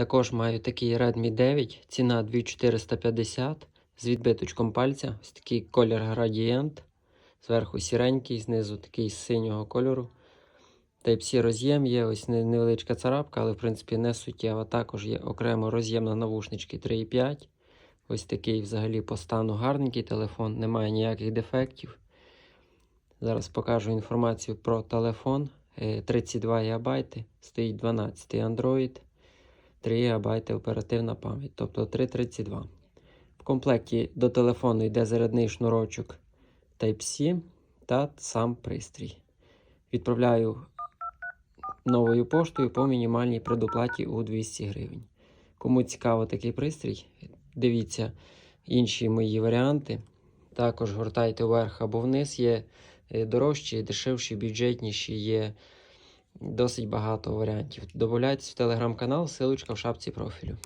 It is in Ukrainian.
Також маю такий Redmi 9, ціна 2450 з відбиточком пальця. Ось такий колір градієнт. Зверху сіренький, знизу такий з синього кольору. Type-C роз'єм є, ось невеличка царапка, але в принципі не суттєва. Також є окремо роз'єм на навушнички 3,5. Ось такий взагалі по стану гарненький телефон, немає ніяких дефектів. Зараз покажу інформацію про телефон. Е, 32 ГБ, стоїть 12 Android, 3 ГБ оперативна пам'ять, тобто 332. В комплекті до телефону йде зарядний шнурочок Type-C та сам пристрій. Відправляю новою поштою по мінімальній предоплаті у 200 гривень. Кому цікаво такий пристрій, дивіться інші мої варіанти. Також гортайте вверх або вниз. Є е, дорожчі, дешевші, бюджетніші, є досить багато варіантів. Добавляйтесь в телеграм-канал, силочка в шапці профілю.